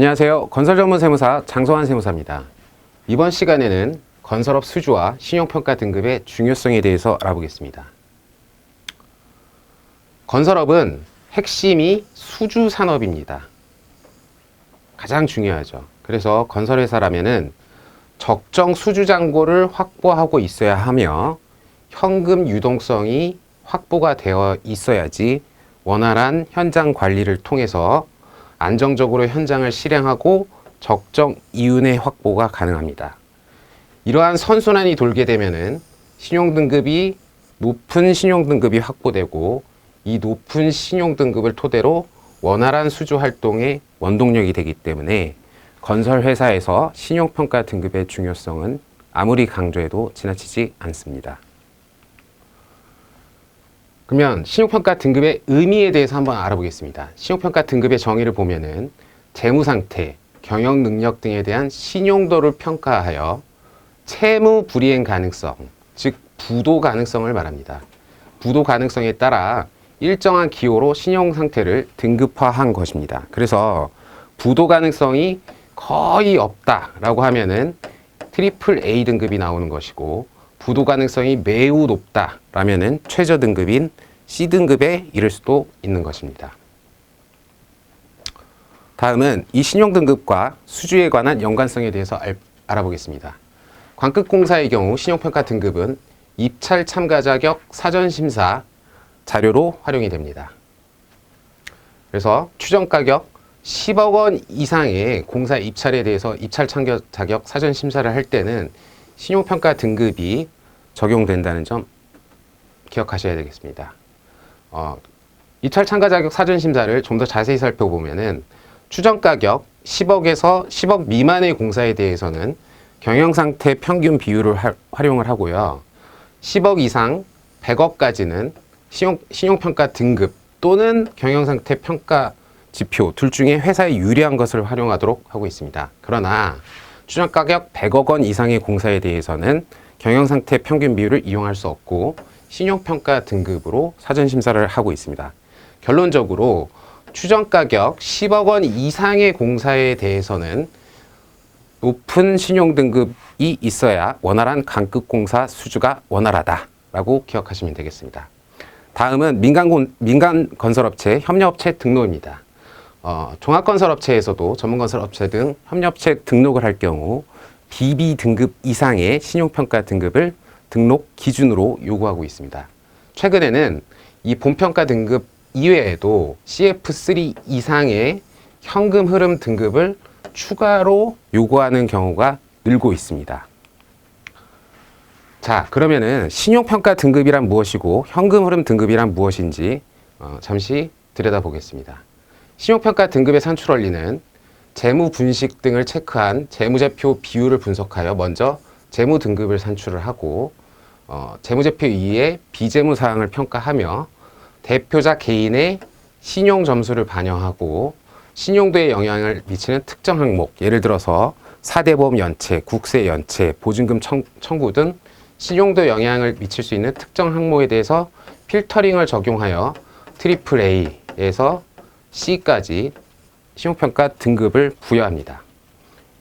안녕하세요. 건설 전문 세무사 장성환 세무사입니다. 이번 시간에는 건설업 수주와 신용평가 등급의 중요성에 대해서 알아보겠습니다. 건설업은 핵심이 수주 산업입니다. 가장 중요하죠. 그래서 건설회사라면은 적정 수주 잔고를 확보하고 있어야 하며 현금 유동성이 확보가 되어 있어야지 원활한 현장 관리를 통해서 안정적으로 현장을 실행하고 적정 이윤의 확보가 가능합니다. 이러한 선순환이 돌게 되면은 신용 등급이 높은 신용 등급이 확보되고 이 높은 신용 등급을 토대로 원활한 수주 활동의 원동력이 되기 때문에 건설 회사에서 신용 평가 등급의 중요성은 아무리 강조해도 지나치지 않습니다. 그러면 신용평가 등급의 의미에 대해서 한번 알아보겠습니다. 신용평가 등급의 정의를 보면은 재무 상태, 경영 능력 등에 대한 신용도를 평가하여 채무 불이행 가능성, 즉 부도 가능성을 말합니다. 부도 가능성에 따라 일정한 기호로 신용 상태를 등급화한 것입니다. 그래서 부도 가능성이 거의 없다라고 하면은 트리플 A 등급이 나오는 것이고 부도 가능성이 매우 높다라면은 최저 등급인 C 등급에 이를 수도 있는 것입니다. 다음은 이 신용 등급과 수주에 관한 연관성에 대해서 알, 알아보겠습니다. 광급공사의 경우 신용평가 등급은 입찰 참가 자격 사전 심사 자료로 활용이 됩니다. 그래서 추정 가격 10억 원 이상의 공사 입찰에 대해서 입찰 참가 자격 사전 심사를 할 때는 신용평가 등급이 적용된다는 점 기억하셔야 되겠습니다. 어, 입찰 참가 자격 사전 심사를 좀 더 자세히 살펴보면은 추정 가격 10억에서 10억 미만의 공사에 대해서는 경영 상태 평균 비율을 하- 활용을 하고요. 10억 이상 100억까지는 신용, 신용 평가 등급 또는 경영 상태 평가 지표 둘 중에 회사에 유리한 것을 활용하도록 하고 있습니다. 그러나 추정 가격 100억 원 이상의 공사에 대해서는 경영 상태 평균 비율을 이용할 수 없고 신용평가 등급으로 사전 심사를 하고 있습니다. 결론적으로 추정 가격 10억 원 이상의 공사에 대해서는 높은 신용 등급이 있어야 원활한 강급 공사 수주가 원활하다라고 기억하시면 되겠습니다. 다음은 민간 건설업체 협력업체 등록입니다. 어, 종합건설업체에서도 전문건설업체 등 협력업체 등록을 할 경우 BB 등급 이상의 신용평가 등급을 등록 기준으로 요구하고 있습니다. 최근에는 이 본평가 등급 이외에도 CF3 이상의 현금 흐름 등급을 추가로 요구하는 경우가 늘고 있습니다. 자, 그러면은 신용평가 등급이란 무엇이고 현금 흐름 등급이란 무엇인지 어, 잠시 들여다보겠습니다. 신용평가 등급의 산출 원리는 재무 분식 등을 체크한 재무제표 비율을 분석하여 먼저 재무 등급을 산출을 하고 어, 재무제표 이에 비재무 사항을 평가하며 대표자 개인의 신용 점수를 반영하고 신용도에 영향을 미치는 특정 항목, 예를 들어서 사대보험 연체, 국세 연체, 보증금 청, 청구 등 신용도에 영향을 미칠 수 있는 특정 항목에 대해서 필터링을 적용하여 트리플 A에서 C까지 신용평가 등급을 부여합니다.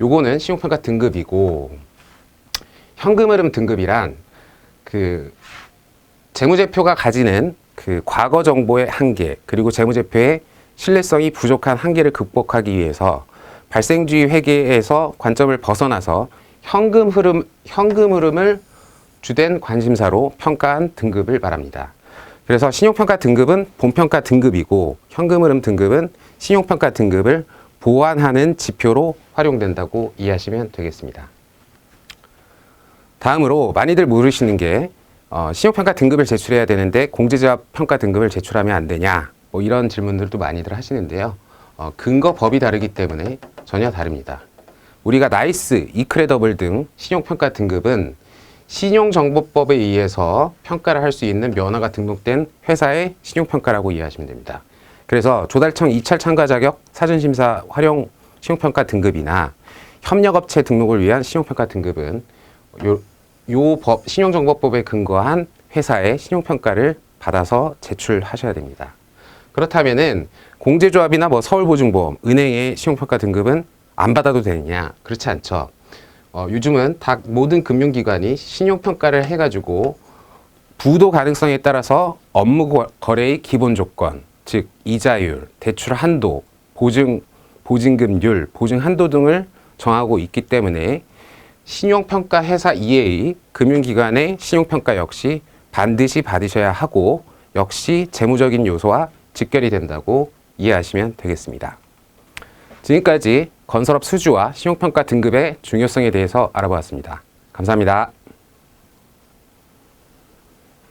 요거는 신용평가 등급이고 현금 흐름 등급이란 그 재무제표가 가지는 그 과거 정보의 한계 그리고 재무제표의 신뢰성이 부족한 한계를 극복하기 위해서 발생주의 회계에서 관점을 벗어나서 현금 흐름 현금 흐름을 주된 관심사로 평가한 등급을 말합니다. 그래서 신용평가 등급은 본평가 등급이고 현금 흐름 등급은 신용평가 등급을 보완하는 지표로 활용된다고 이해하시면 되겠습니다. 다음으로 많이들 물으시는 게 어, 신용평가 등급을 제출해야 되는데 공제자 평가 등급을 제출하면 안 되냐 뭐 이런 질문들도 많이들 하시는데요. 어, 근거 법이 다르기 때문에 전혀 다릅니다. 우리가 나이스, 이크레더블 등 신용평가 등급은 신용정보법에 의해서 평가를 할 수 있는 면허가 등록된 회사의 신용평가라고 이해하시면 됩니다. 그래서 조달청 입찰 참가 자격 사전심사 활용 신용평가 등급이나 협력업체 등록을 위한 신용평가 등급은 요, 요 법, 신용정보법에 근거한 회사의 신용평가를 받아서 제출하셔야 됩니다. 그렇다면은 공제조합이나 뭐 서울보증보험, 은행의 신용평가 등급은 안 받아도 되느냐? 그렇지 않죠. 어, 요즘은 다 모든 금융기관이 신용평가를 해가지고 부도 가능성에 따라서 업무 거- 거래의 기본 조건, 즉 이자율, 대출 한도, 보증 보증금률, 보증 한도 등을 정하고 있기 때문에 신용평가 회사 이외의 금융기관의 신용평가 역시 반드시 받으셔야 하고 역시 재무적인 요소와 직결이 된다고 이해하시면 되겠습니다. 지금까지 건설업 수주와 신용평가 등급의 중요성에 대해서 알아보았습니다. 감사합니다.